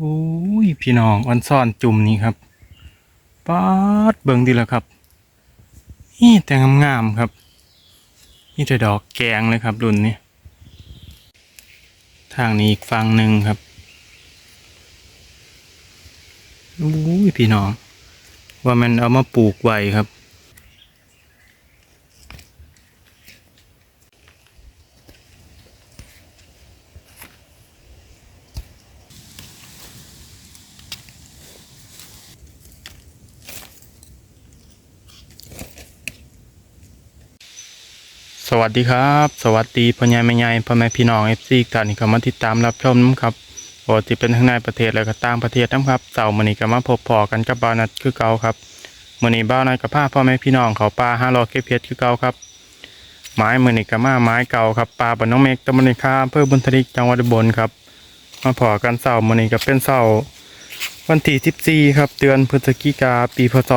โอ้ยพี่น้องวันซ่อนจุ่มนี่ครับป๊าดเบิ่งดีแล้วครับ นี่แต่งามๆครับ นี่แต่ดอกแกงเลยครับรุ่นนี้ ทางนี้อีกฝั่งหนึ่งครับโอ้ยพี่น้อง ว่ามันเอามาปลูกไว้ครับ สวัสดีครับ สวัสดีพ่อใหญ่แม่ใหญ่พ่อแม่พี่น้องเอฟซีท่านที่เข้ามาติดตามรับชมนะครับปกติเป็นทั้งในประเทศและก็ต่างประเทศนะครับเสาร์มื้อนี้ก็มาพบพอกันกับบ้านัดคือเก่าครับมื้อนี้บ้านัดกับพาพ่อแม่พี่น้องเขาป่าห้ารอเก็บเพชรคือเก่าครับไม้มื้อนี้ก็มาไม้เก่าครับป่าบนน้องเมฆตำบลในคาอำเภอบุญทริกจังหวัดบลครับมาพอกันเสาร์มื้อนี้ก็เป็นเสาร์วันที่14ครับเดือนพฤศจิกาปีพศ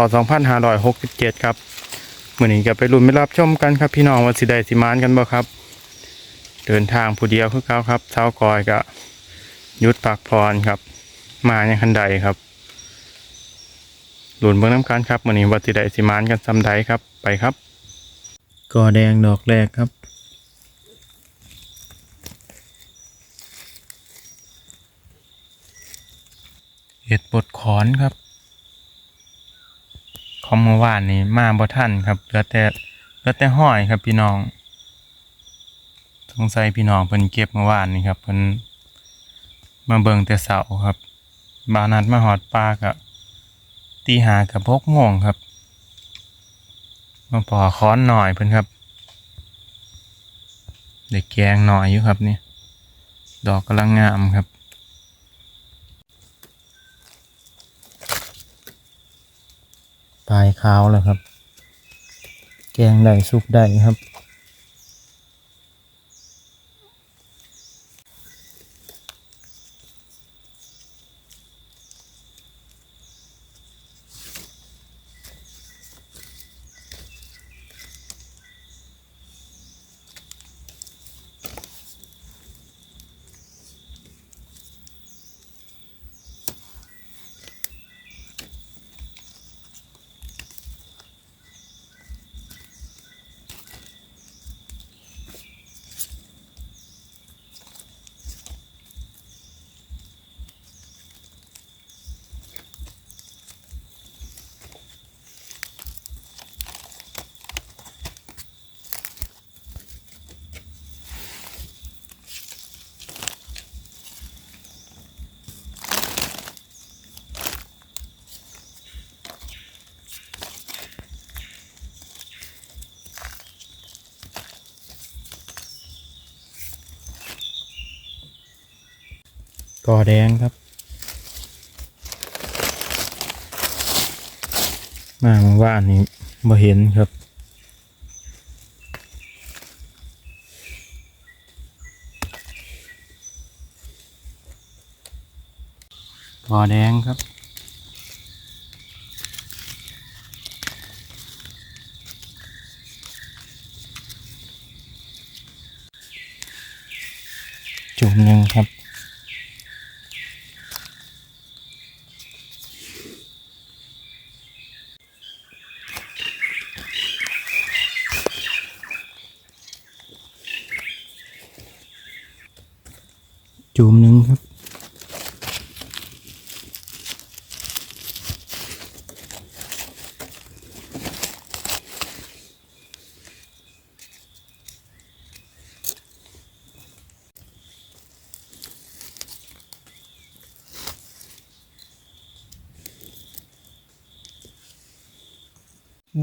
2567ครับ มื่อนี้ก็ไปลุ้นไปรับชมกันครับพี่น้องว่าสิได้สิมานกันบ่ครับ เดินทางผู้เดียวคือเขาครับเช้ากอยก็หยุดพักพรครับ มาอย่างคันใดครับหลุนเบื้องน้ำกันครับมื่อนี้ว่าสิได้สิมานกันซำใดครับไปครับกอแดงดอกแรกครับเห็ดบดขอนครับ ของเมื่อวานนี้มาบ่ทันครับเหลือแต่เหลือแต่ห้อยครับพี่น้องสงสัยพี่น้องเพิ่นเก็บเมื่อวานนี้ครับเพิ่นมาเบิ่งแต่เสาครับ บานัดมาหอดปลากับตีหากับพกโมงครับมาปอค้อนหน่อยเพิ่นครับเด็กแกงหน่อยอยู่ครับนี่ดอกกำลังงามครับ ปลาย ขาวแล้วครับ แกงได้ซุปได้ครับ กอแดงครับ มาเมื่อวานนี้มาเห็นครับกอแดงครับ จุ่มหนึ่งครับ จุ่มหนึ่งครับ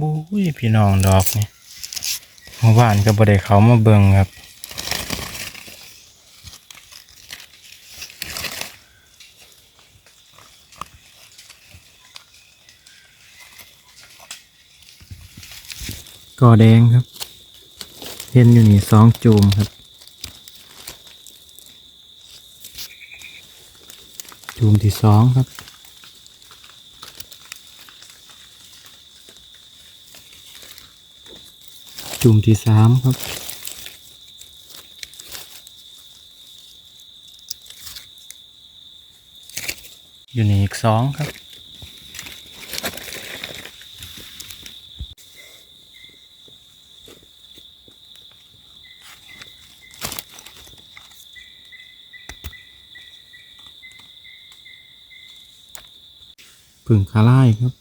บุ้ยพี่น้องดอกนี่เมื่อวานก็บ่ได้เขามาเบิ่งครับ กอแดงครับ เห็นอยู่นี่สองจูมครับ จูมที่สองครับจุ่มที่สามครับ อยู่นี่อีกสองครับ ผึ่งคาไล่ครับ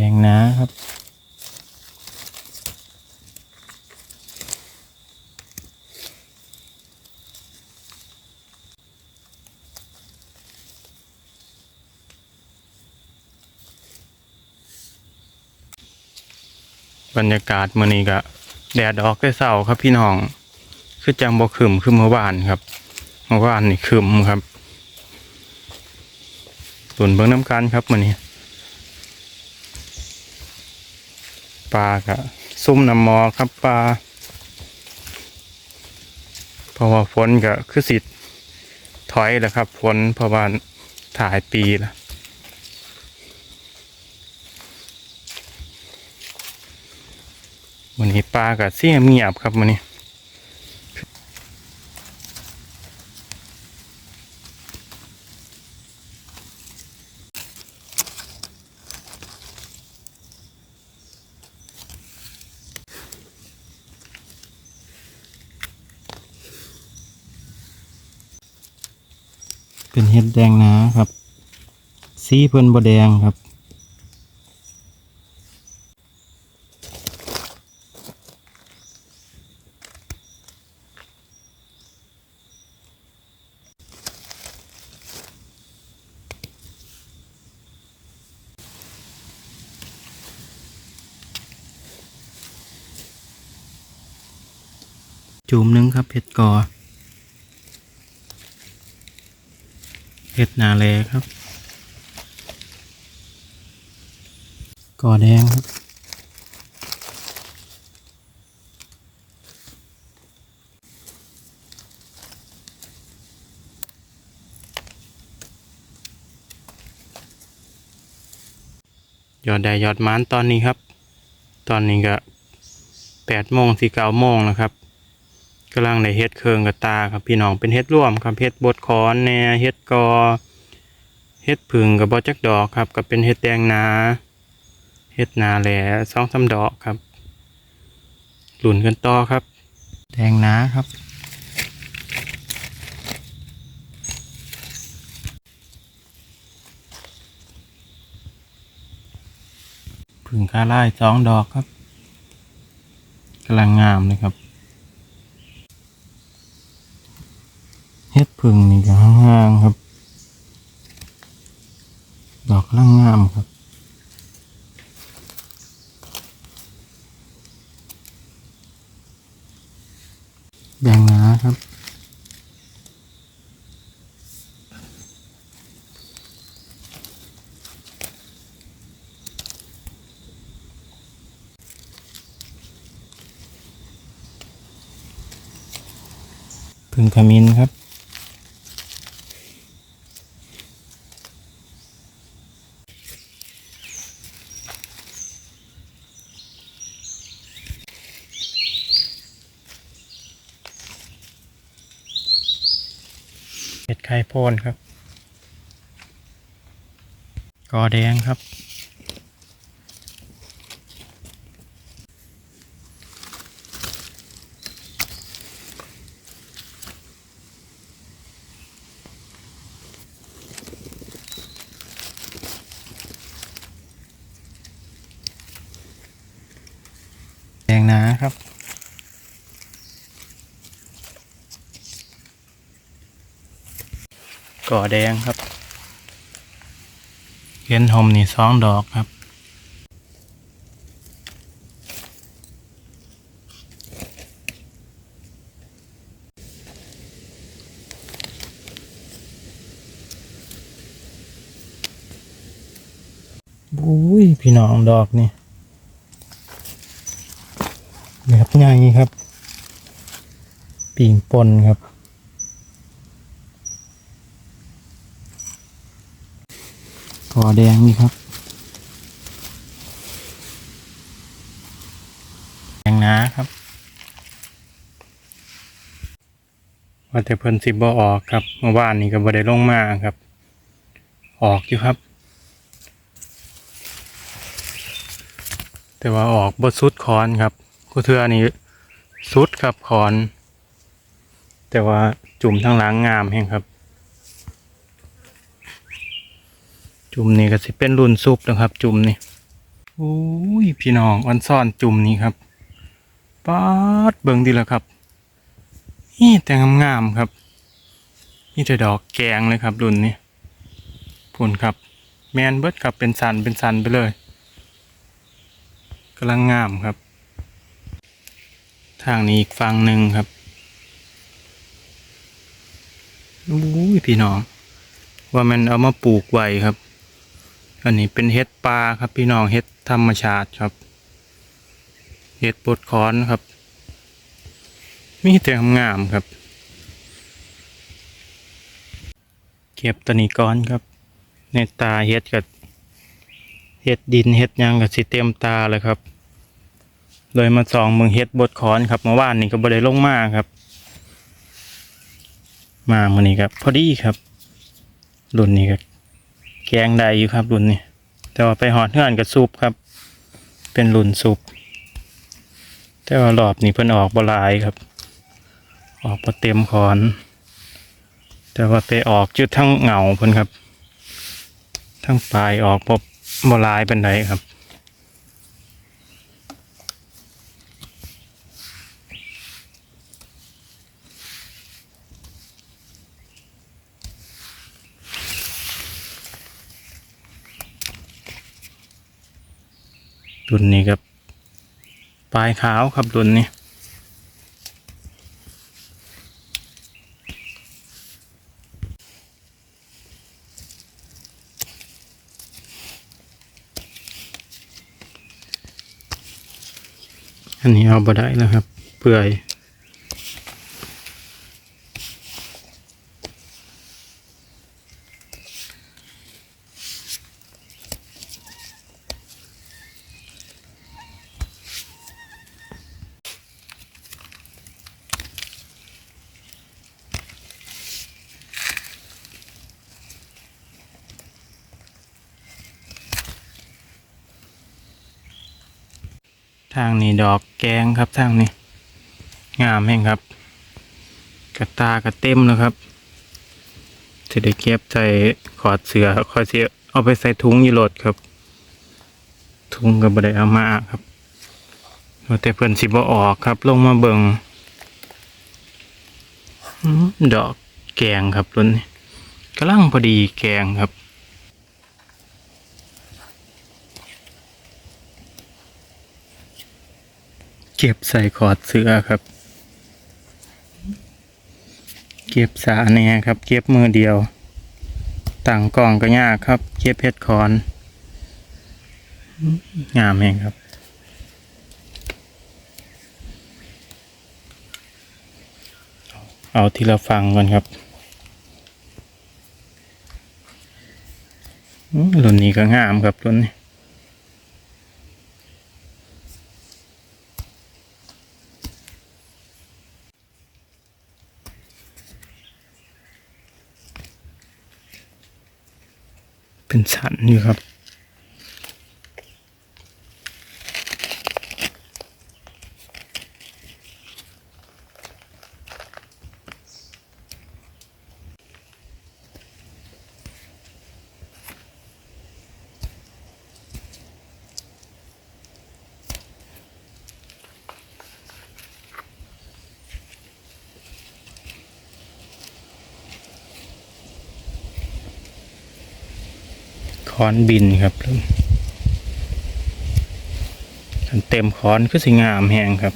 แดงนาครับ บรรยากาศมื้อนี้ก็แดดออกได้เศร้าครับพี่น้อง คือจังบ่ขึ้มคือเมื่อวานครับเมื่อวานนี่ขึ้มครับตุนเบิ่งน้ำกันครับมื้อนี้ ปลากะซุ่มน้ำมอครับปลาเพราะว่าฝนก็คือสิถอยแล้วครับฝนเพราะว่าถ่ายปีแล้ววันนี้ปลากะเสียเงียบครับวันนี้ เป็นเห็ดแดงนะครับ สีเพิ่นบ่แดงครับจุ่มหนึงครับเห็ดกอ เห็ดนาแลครับกอแดงครับยอดได้ยอดมันตอนนี้ครับ ตอนนี้ก็แปดโมงสี่เก้าโมงนะครับ กำลังในเฮ็ดเคืองกับตาครับพี่น้องเป็นเฮ็ดร่วมครับเฮ็ดบดคอนแน่เฮ็ดกอเฮ็ดผึ่งกับบอจักดอกครับก็เป็นเฮ็ดแดงนาเฮ็ดนาแหล่สองสาดอกครับหลุนกันต่อครับ แดงนาครับ ผึ่งคาร่สองดอกครับกำลังงามเลยครับ เฮ็ดผึ่งนี่ก็ห่างๆครับ ดอกกำลังงามครับแดงหนาครับผึ่งขมิ้นครับ เห็ดไข่โพนครับ กอแดงครับ แดงหนาครับ ก่อแดงครับเข็นหอมนี่สองดอกครับบุ้ยพี่น้องดอกนี่แบบง่ายงี้ครับ ปีงปนครับ อแดงนี่ครับแดงนะครับ ว่าแต่เพิ่นสิบ่ออกครับเมื่อวานนี้ก็บ่ได้ลงมาครับ ออกอยู่ครับ แต่ว่าออกบ่สุดคอนครับกูเทือนี่สุดครับคอน แต่ว่าจุ่มทั้งหลังงามแฮงครับ จุ่มนี่ก็สิเป็นรุ่นซุปนะครับ จุ่มนี่โอ้ยพี่น้องอันซ่อนจุ่มนี้ครับป๊าดเบิ่งดีแล้วครับ นี่แต่งามๆครับนี่แต่ดอกแกงเลยครับรุ่นนี้พุ่นครับ แมนเบิดครับเป็นสันเป็นสันไปเลยกำลังงามครับ ทางนี้อีกฝั่งหนึ่งครับอุ้ยพี่น้อง ว่ามันเอามาปลูกไว้ครับ อันนี้เป็นเห็ดปลาครับพี่น้องเห็ดธรรมชาติครับ เห็ดปดคอนครับ มีแต่งามครับ เก็บตะนีก้อนครับ ในตาเห็ดกับเห็ดดินเห็ดยังกับสิเต็มตาเลยครับ เลยมาส่องเมืองเห็ดบดคอนครับเมื่อวานนี้ก็บ่ได้ลงมาครับ มาเมื่อนี้ครับ พอดีครับ รุ่นนี้ก็ แกงได้อยู่ครับรุ่นนี้ แต่ว่าไปหอดเงื่อนกับซุปครับ เป็นรุ่นซุปแต่ว่ารอบนี้เพิ่นออกบลายครับ ออกมาเต็มคอน แต่ว่าไปออกจุดทั้งเหงาเพิ่นครับ ทั้งปลายออกบบลายเป็นไดครับ รุ่นนี้ครับปลายขาวครับรุ่นนี้อันนี้เอาบ่ได้แล้วครับ เปื่อย ทางนี้ดอกแกงครับทางนี้ งามแห้งครับ กระตากระเต็มแล้วครับจะได้เก็บใส่ขอดเสือคอยเสียเอาไปใส่ถุงยีรถครับ ถุงก็บ่ได้เอามาครับว่าแต่เพิ่อนสิบ่ออกครับ ลงมาเบิงอื้อดอกแกงครับต้นนี้กำลังพอดีแกงครับ เก็บใส่ขอดเสื้อครับ เก็บสาแหน่ครับ เก็บมือเดียว ต่างกล่องก็ยากครับ เก็บเพชรคอน งามเองครับ เอาทีละฟังก่อนครับรุ่นนี้ก็งามครับรุ่นนี้ ขันอยู่ครับ คอนบินครับอันเต็มคอนคือสิงามแหงครับ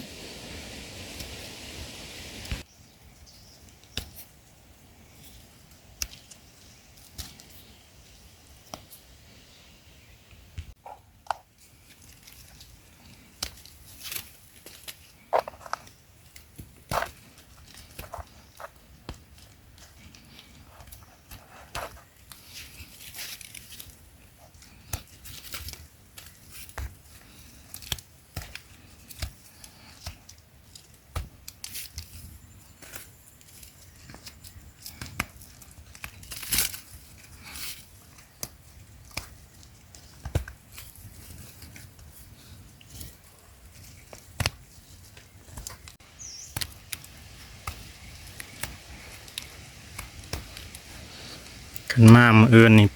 กันมามือเอือนนี่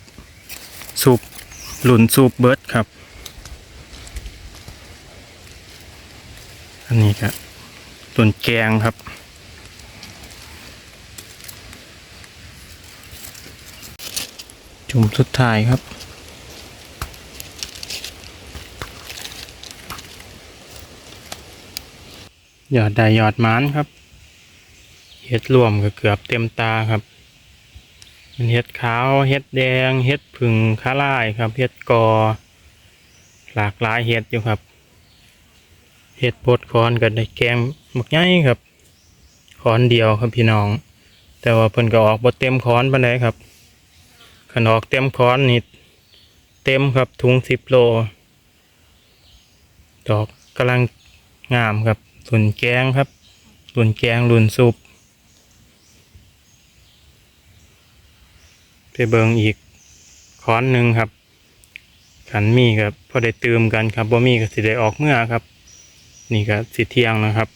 สูบหลุนสูบเบิร์ดครับ อันนี้ก็ตุนแกงครับ จุ่มสุดท้ายครับยอดได้ยอดมานครับเห็ดรวมก็เกือบเต็มตาครับ เห็ดขาวเห็ดแดงเห็ดผึ่งข้าล่ายครับเห็ดกอ หลากหลายเห็ดอยู่ครับเห็ดบดคอนกับได้แกงหมกใหญ่ครับคอนเดียวครับพี่น้อง แต่ว่าเพิ่นก็ออกบดเต็มคอนปานใดครับขนออกเต็มคอนนี่เต็มครับถุงสิบโล ดอกกำลังงามครับส่วนแกงครับส่วนแกงรุ่นซุป ไป เบิงอีกค้อนหนึ่งครับขันมีครับพอได้เตืมกันครับบ่มีก็สิได้ออกเมื่อครับ นี่ก็สิเที่ยงนะครับ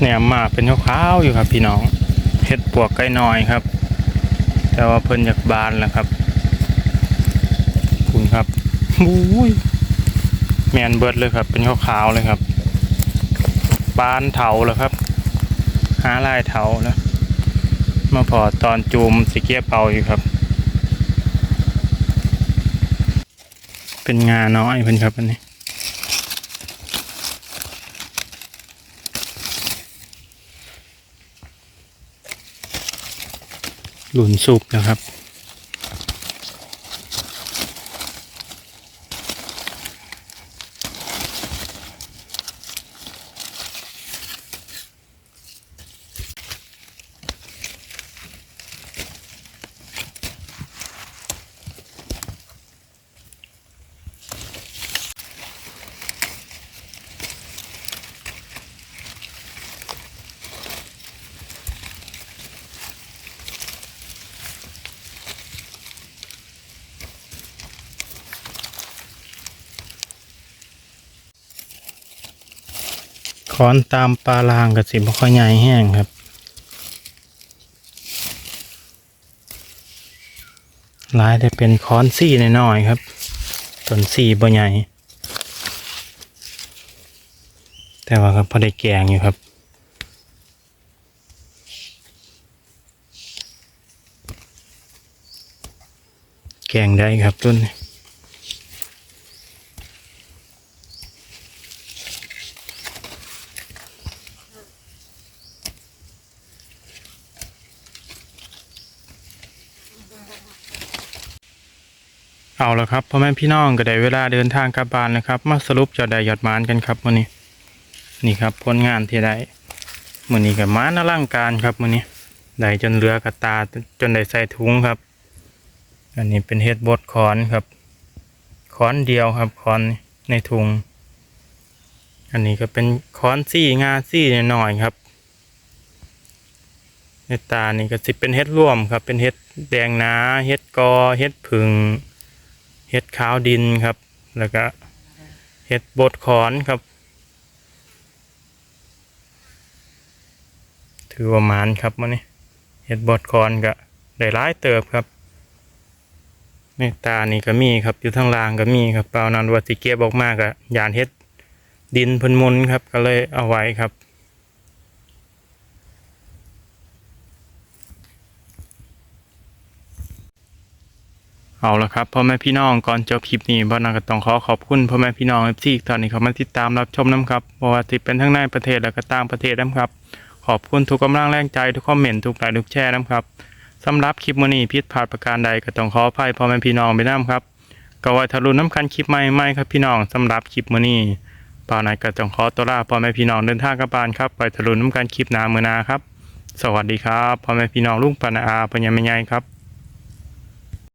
เนี่ยมาเป็นขาวๆอยู่ครับ พี่น้องเห็ดปวกไก่น้อยครับ แต่ว่าเพิ่นอยากบานแล้วครับคุณครับอุ้ยแมนเบิดเลยครับ เป็นขาวๆเลยครับ บานเถาแล้วครับ หาลายเถาแล้ว มาพอตอนจูมสิเกียเป่าอยู่ครับ เป็นงาน้อยเพิ่นครับอันนี้หลุนสุกนะครับ คอนตามปลาลางกับสิบ่ค่อยใหญ่แห้งครับลายแต่เป็นคอนซี่น้อยๆครับต้นซี่บ่ใหญ่ แต่ว่าก็พอได้แกงอยู่ครับแกงได้ครับต้นนี้ เอาละครับพ่อแม่พี่น้องก็ได้เวลาเดินทางกลับบ้านแล้วครับ มาสรุปจะได้ยอดมานกันครับวันนี้นี่ครับผลงานที่ได้มื้อนี้กับมานอลังการครับมื้อนี้ได้จนเหลือกระตาจนได้ใส่ถุงครับ อันนี้เป็นเฮ็ดบดคอนครับคอนเดียวครับคอนในถุง อันนี้ก็เป็นคอนซี่งาซี่หน่อยๆครับในตานี่ก็สิเป็นเฮ็ดร่วมครับ เป็นเฮ็ดแดงนาเฮ็ดกอเฮ็ดผึ่ง ห็ดขาวดินครับ แล้วก็เห็ดบดขอนครับ ถือว่าหมานครับมันนี่เห็ดบดขอนก็ได้ร้ายเติบครับเมตตานี่ก็มีครับอยู่ทางล่างก็มีครับเปล่านันวัติเก็บออกมากอะยานเห็ดดินพ่นมุนครับก็เลยเอาไว้ครับ เอาละครับพ่อแม่พี่น้องก่อนจบคลิปนี้บ้านนาก็ต้องขอขอบคุณพ่อแม่พี่น้องเอฟซีตอนนี้เขามาติดตามรับชมน้ำครับเพราะว่าติเป็นทั้งในประเทศและก็ต่างประเทศน้ำครับ ขอบคุณทุกกำลังแรงใจทุกคอมเมนต์ทุกไลค์ทุกแชร์น้ำครับสำหรับคลิปมื้อนี้ผิดพลาดประการใดก็ต้องขออภัยพ่อแม่พี่น้องไปน้ำครับก็ไว้ทะลุน้ำคันคลิปใหม่ๆครับพี่น้องสำหรับคลิปมื้อนี้ป่าวนายก็ต้องขอตัวลาพ่อแม่พี่น้องเดินทางกลับบ้านครับไปทะลุน้ำกันคลิปหน้ามื้อหนาครับ สวัสดีครับพ่อแม่พี่น้องลุงปานาอาปัญญาแม่ใหญ่ครับ